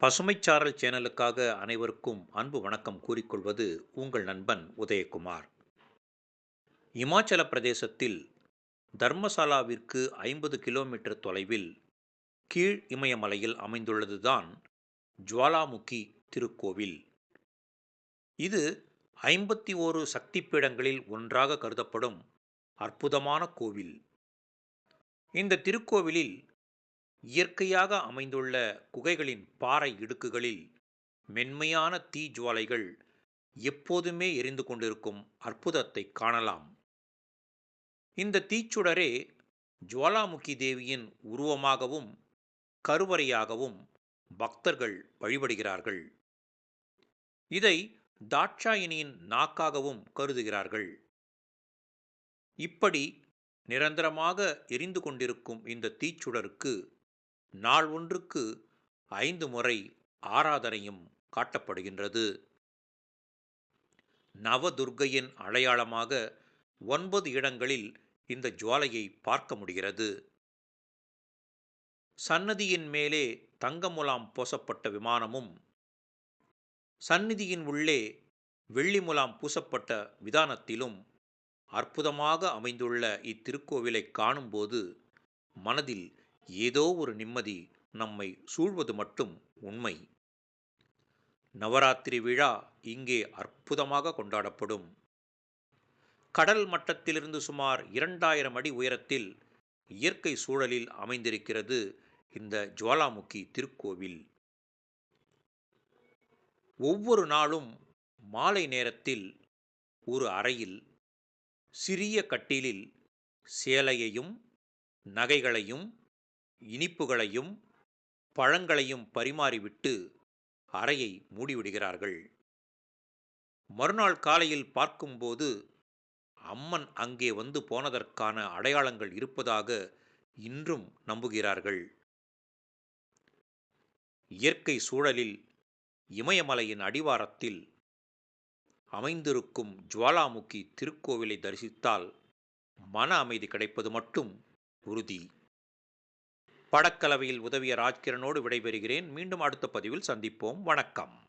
பசுமைச்சாரல் சேனலுக்காக அனைவருக்கும் அன்பு வணக்கம் கூறிக்கொள்வது உங்கள் நண்பன் உதயகுமார். இமாச்சல பிரதேசத்தில் தர்மசாலாவிற்கு ஐம்பது கிலோமீட்டர் தொலைவில் கீழ் இமயமலையில் அமைந்துள்ளதுதான் ஜுவாலாமுகி திருக்கோவில். இது ஐம்பத்தி ஓரு சக்தி பீடங்களில் ஒன்றாக கருதப்படும் அற்புதமான கோவில். இந்த திருக்கோவிலில் இயற்கையாக அமைந்துள்ள குகைகளின் பாறை இடுக்குகளில் மென்மையான தீ ஜுவாலைகள் எப்போதுமே எரிந்து கொண்டிருக்கும் அற்புதத்தை காணலாம். இந்த தீச்சுடரே ஜுவாலாமுகி தேவியின் உருவமாகவும் கருவறையாகவும் பக்தர்கள் வழிபடுகிறார்கள். இதை தாட்சாயினியின் நாக்காகவும் கருதுகிறார்கள். இப்படி நிரந்தரமாக எரிந்து கொண்டிருக்கும் இந்த தீச்சுடருக்கு நாள் ஒன்றுக்கு ஐந்து முறை ஆராதனையும் காட்டப்படுகின்றது. நவதுர்க்கையின் அடையாளமாக ஒன்பது இடங்களில் இந்த ஜுவாலையை பார்க்க முடிகிறது. சன்னதியின் மேலே தங்கமுலாம் பூசப்பட்ட விமானமும் சந்நிதியின் உள்ளே வெள்ளி முலாம் பூசப்பட்ட விதானத்திலும் அற்புதமாக அமைந்துள்ள இத்திருக்கோவிலை காணும்போது மனதில் ஏதோ ஒரு நிம்மதி நம்மை சூழ்வது மட்டும் உண்மை. நவராத்திரி விழா இங்கே அற்புதமாக கொண்டாடப்படும். கடல் மட்டத்திலிருந்து சுமார் இரண்டாயிரம் அடி உயரத்தில் இயற்கை சூழலில் அமைந்திருக்கிறது இந்த ஜுவாலாமுகி திருக்கோவில். ஒவ்வொரு நாளும் மாலை நேரத்தில் ஒரு அறையில் சிறிய கட்டிலில் சேலையையும் நகைகளையும் இனிப்புகளையும் பழங்களையும் பரிமாறிவிட்டு அறையை மூடிவிடுகிறார்கள். மறுநாள் காலையில் பார்க்கும்போது அம்மன் அங்கே வந்து போனதற்கான அடையாளங்கள் இருப்பதாக இன்றும் நம்புகிறார்கள். இயற்கை சூழலில் இமயமலையின் அடிவாரத்தில் அமைந்திருக்கும் ஜுவாலாமுகி திருக்கோவிலை தரிசித்தால் மன அமைதி கிடைப்பது மட்டும் உறுதி. படக்கலவையில் உதவிய ராஜ்கிரனோடு விடைபெறுகிறேன். மீண்டும் அடுத்த பதிவில் சந்திப்போம். வணக்கம்.